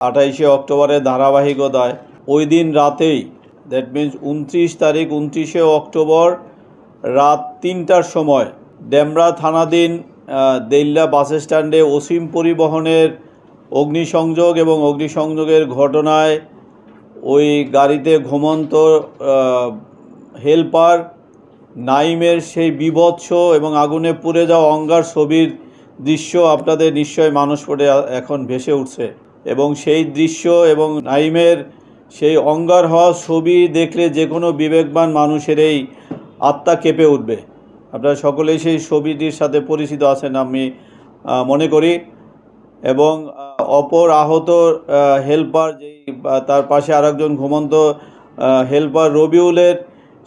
আঠাইশে অক্টোবরের ধারাবাহিকতায়। ওই দিন রাতেই দ্যাট মিন্স উনত্রিশ তারিখ উনত্রিশে অক্টোবর রাত তিনটার সময়, ডেমরা থানাধীন দেল্লা বাস স্ট্যান্ডে অসীম পরিবহনের অগ্নিসংযোগ এবং অগ্নিসংযোগের ঘটনায় ওই গাড়িতে ঘুমন্ত হেল্পার নাইমের সেই বিভৎস এবং আগুনে পুড়ে যাওয়া অঙ্গার ছবির দৃশ্য আপনাদের নিশ্চয় মানুষ পড়ে এখন ভেসে উঠছে। এবং সেই দৃশ্য এবং নাইমের সেই অঙ্গার হওয়া ছবি দেখলে যে কোনো বিবেকবান মানুষের এই আত্মা কেঁপে উঠবে। আপনারা সকলেই সেই ছবিটির সাথে পরিচিত আছেন আমি মনে করি। এবং অপর আহত হেল্পার যেই তার পাশে আরেকজন ঘুমন্ত হেল্পার রবিউলের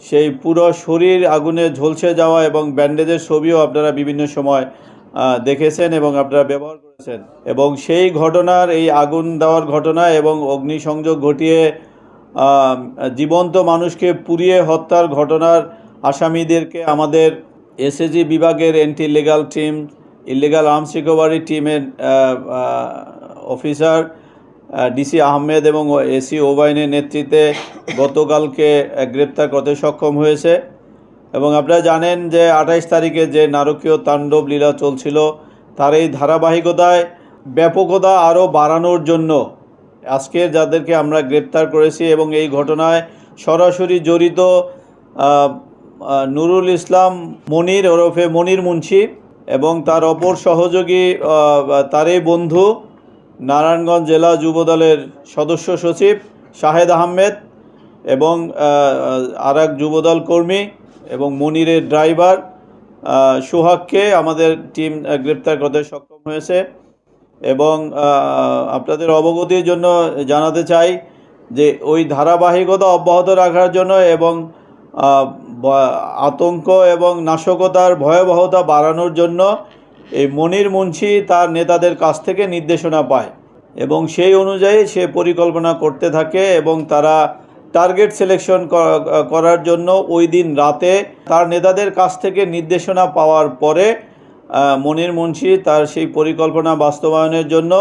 সেই পুরো শরীর আগুনে ঝলসে যাওয়া এবং ব্যান্ডেজের ছবিও আপনারা বিভিন্ন সময় দেখেছেন এবং আপনারা ব্যবহার করেছেন। এবং সেই ঘটনার, এই আগুন দেওয়ার ঘটনা এবং অগ্নিসংযোগ ঘটিয়ে জীবন্ত মানুষকে পুড়িয়ে হত্যার ঘটনার আসামিদেরকে আমাদের এসএজি বিভাগের anti legal team, illegal arms recovery টিমের অফিসার ডিসি আহমেদ এবং এসি ওবাইনের নেতৃত্বে গতকালকে গ্রেপ্তার করতে সক্ষম হয়েছে। এবং আপনারা জানেন যে আঠাইশ তারিখে যে নারকীয় তাণ্ডব লীলা চলছিল, তার এই ধারাবাহিকতায় ব্যাপকতা আরও বাড়ানোর জন্য আজকের যাদেরকে আমরা গ্রেপ্তার করেছি এবং এই ঘটনায় সরাসরি জড়িত নুরুল ইসলাম মনির ওরফে মনির মুন্সি এবং তার অপর সহযোগী তারই বন্ধু নারায়ণগঞ্জ জেলা যুবদলের সদস্য সচিব শাহেদ আহমেদ এবং আর এক যুবদল কর্মী এবং মনিরের ড্রাইভার সোহাগকে আমাদের টিম গ্রেপ্তার করতে সক্ষম হয়েছে। এবং আপনাদের অবগতির জন্য জানাতে চাই যে ওই ধারাবাহিকতা অব্যাহত রাখার জন্য এবং আতঙ্ক এবং নাশকতার ভয়াবহতা বাড়ানোর জন্য এই মনির মুন্সি তার নেতাদের কাছ থেকে নির্দেশনা পায় এবং সেই অনুযায়ী সে পরিকল্পনা করতে থাকে এবং তারা টার্গেট সিলেকশন করার জন্য ওই দিন রাতে তার নেতাদের কাছ থেকে নির্দেশনা পাওয়ার পরে মনির মুন্সি তার সেই পরিকল্পনা বাস্তবায়নের জন্য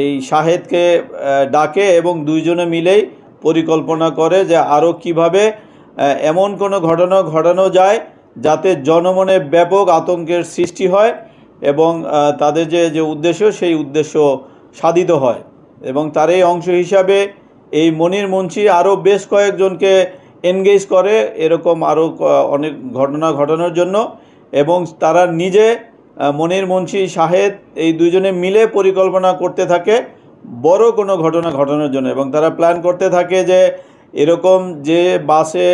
এই শাহেদকে ডাকে এবং দুইজনে মিলেই পরিকল্পনা করে যে আরও কীভাবে এমন কোনো ঘটনা ঘটানো যায় যাতে জনমনে ব্যাপক আতঙ্কের সৃষ্টি হয় এবং তাদের যে যে উদ্দেশ্য সেই উদ্দেশ্য সাধিত হয় এবং তার এই অংশ হিসাবে এই মনির মুন্সি আরও বেশ কয়েকজনকে এনগেজ করে, এরকম আরও অনেক ঘটনা ঘটানোর জন্য। এবং তারা নিজে মনির মুন্সি, শাহেদ এই দুইজনে মিলে পরিকল্পনা করতে থাকে, বড় কোনো ঘটনা ঘটানোর জন্য। এবং তারা প্ল্যান করতে থাকে যে, এরকম যে বাসে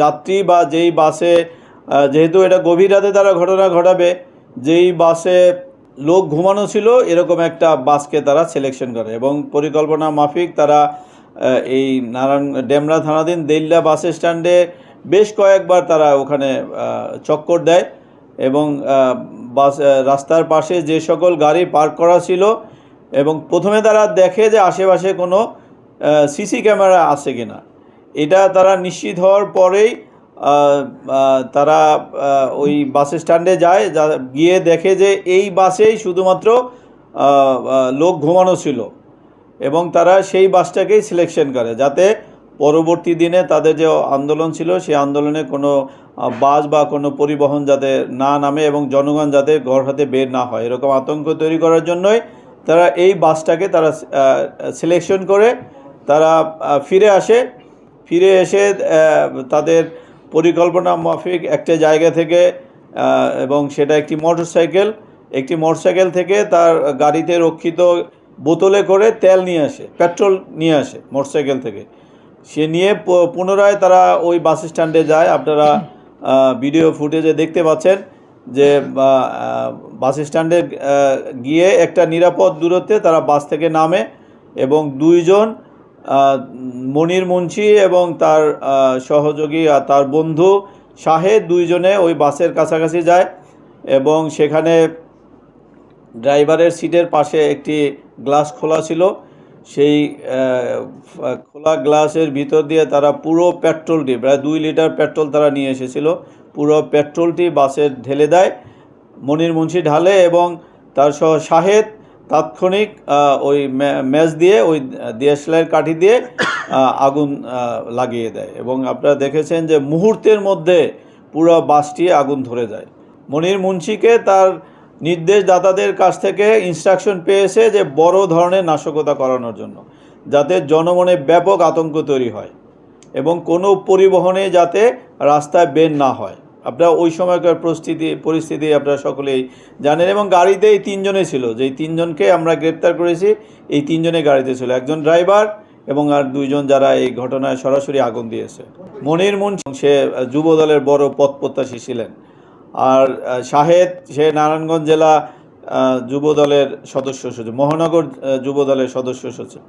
যাত্রী বা যেই বাসে যেহেতু এটা গভীর রাতে তারা ঘটনা ঘটাবে, যেই বাসে লোক ঘুমানো ছিল, এরকম একটা বাসকে তারা সিলেকশন করে। এবং পরিকল্পনা মাফিক, তারা এই নারায়ণ, ডেমরা থানাধীন দেল্লা বাস স্ট্যান্ডে বেশ কয়েকবার তারা ওখানে চক্কর দেয় এবং বাস রাস্তার পাশে যে সকল গাড়ি পার্ক করা ছিল এবং প্রথমে তারা দেখে যে আশেপাশে কোনো সিসি ক্যামেরা আছে কিনা। এটা তারা নিশ্চিত হওয়ার পরেই তারা ওই বাস স্ট্যান্ডে যায় গিয়ে দেখে যে এই বাসেই শুধুমাত্র লোক ঘুমানো ছিল। এবং তারা সেই বাসটাকেই সিলেকশন করে, যাতে পরবর্তী দিনে তাদের যে আন্দোলন ছিল, সেই আন্দোলনে কোনো বাস বা কোনো পরিবহন যাতে না নামে এবং জনগণ যাতে ঘর হাতে বের না হয়, এরকম আতঙ্ক তৈরি করার জন্যই তারা এই বাসটাকে তারা সিলেকশন করে তারা ফিরে আসে। ফিরে এসে তাদের পরিকল্পনা মাফিক একটা জায়গা থেকে এবং সেটা একটি মোটরসাইকেল একটি মোটরসাইকেল থেকে তার গাড়িতে রক্ষিত বোতলে করে তেল নিয়ে আসে, পেট্রোল নিয়ে আসে মোটরসাইকেল থেকে। সে নিয়ে পুনরায় তারা ওই বাস স্ট্যান্ডে যায়। আপনারা ভিডিও ফুটেজে দেখতে পাচ্ছেন যে বাস স্ট্যান্ডে গিয়ে একটা নিরাপদ দূরত্বে তারা বাস থেকে নামে এবং দুইজন মনির মুন্সি এবং তার সহযোগী আর তার বন্ধু শাহেদ দুইজনে ওই বাসের কাছাকাছি যায় এবং সেখানে ড্রাইভারের সিটের পাশে একটি গ্লাস খোলা ছিল। সেই খোলা গ্লাসের ভিতর দিয়ে তারা পুরো পেট্রোলটি, প্রায় দুই লিটার পেট্রোল তারা নিয়ে এসেছিল। পুরো পেট্রোলটি বাসে ঢেলে দেয়। মনির মুন্সি ঢালে এবং তার সহ শাহেদ তাৎক্ষণিক ওই ম্যা- ম্যাচ দিয়ে ওই দিয়াশলাইয়ের কাঠি দিয়ে আগুন লাগিয়ে দেয়। এবং আপনারা দেখেছেন যে মুহূর্তের মধ্যে পুরো বাসটি আগুন ধরে যায়। মনির মুন্সিকে তার নির্দেশদাতাদের কাছ থেকে ইনস্ট্রাকশন পেয়েছে যে বড় ধরনের নাশকতা করানোর জন্য, যাতে জনমনে ব্যাপক আতঙ্ক তৈরি হয় এবং কোনো পরিবহনে যাতে রাস্তায় বের না হয়। আপনারা ওই সময়কার পরিস্থিতি পরিস্থিতি আপনারা সকলেই জানেন এবং গাড়িতে এই তিনজনে ছিল। যেই তিনজনকে আমরা গ্রেপ্তার করেছি এই তিনজনে গাড়িতে ছিল। একজন ড্রাইভার এবং আর দুইজন যারা এই ঘটনায় সরাসরি আগুন দিয়েছে। মনির মুন সে যুব দলের বড় পথ প্রত্যাশী ছিলেন। আর শাহেদ সে নারায়ণগঞ্জ জেলা আহ, যুব দলের সদস্য সচিব মহানগর আহ, যুব দলের সদস্য সচিব।